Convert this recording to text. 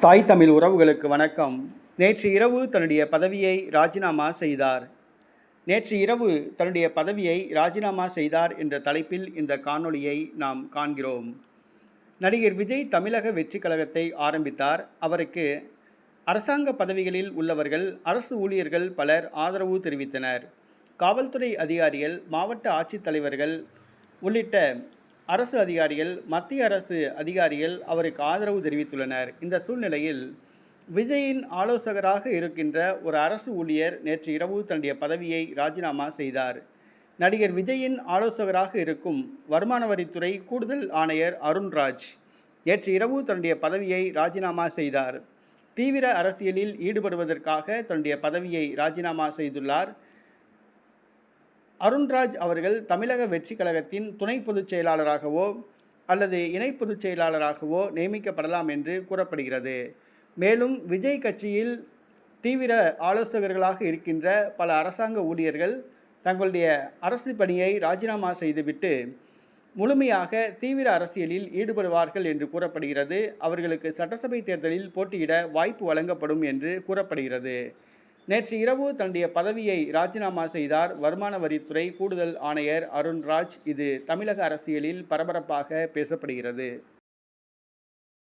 தாய் தமிழ் உறவுகளுக்கு வணக்கம். நேற்று இரவு தன்னுடைய பதவியை ராஜினாமா செய்தார். நேற்று இரவு தன்னுடைய பதவியை ராஜினாமா செய்தார் என்ற தலைப்பில் இந்த காணொளியை நாம் காண்கிறோம். நடிகர் விஜய் தமிழக வெற்றிக் கழகத்தை ஆரம்பித்தார். அவருக்கு அரசாங்க பதவிகளில் உள்ளவர்கள் அரசு ஊழியர்கள் பலர் ஆதரவு தெரிவித்தனர். காவல்துறை அதிகாரிகள் மாவட்ட ஆட்சித்தலைவர்கள் உள்ளிட்ட அரசு அதிகாரிகள் மத்திய அரசு அதிகாரிகள் அவருக்கு ஆதரவு தெரிவித்துள்ளனர். இந்த சூழ்நிலையில் விஜயின் ஆலோசகராக இருக்கின்ற ஒரு அரசு ஊழியர் நேற்று இரவு தன்னுடைய பதவியை ராஜினாமா செய்தார். நடிகர் விஜயின் ஆலோசகராக இருக்கும் வருமான வரித்துறை கூடுதல் ஆணையர் அருண்ராஜ் நேற்று இரவு தன்னுடைய பதவியை ராஜினாமா செய்தார். தீவிர அரசியலில் ஈடுபடுவதற்காக தன்னுடைய பதவியை ராஜினாமா செய்துள்ளார். அருண்ராஜ் அவர்கள் தமிழக வெற்றி கழகத்தின் துணை பொதுச் செயலாளராகவோ அல்லது இணை பொதுச் செயலாளராகவோ நியமிக்கப்படலாம் என்று கூறப்படுகிறது. மேலும் விஜய் கட்சியில் தீவிர ஆலோசகர்களாக இருக்கின்ற பல அரசாங்க ஊழியர்கள் தங்களுடைய அரசு பணியை ராஜினாமா செய்துவிட்டு முழுமையாக தீவிர அரசியலில் ஈடுபடுவார்கள் என்று கூறப்படுகிறது. அவர்களுக்கு சட்டசபை தேர்தலில் போட்டியிட வாய்ப்பு வழங்கப்படும் என்று கூறப்படுகிறது. நேற்று இரவு தன்னுடைய பதவியை ராஜினாமா செய்தார் வருமான வரித்துறை கூடுதல் ஆணையர் அருண்ராஜ். இது தமிழக அரசியலில் பரபரப்பாக பேசப்படுகிறது.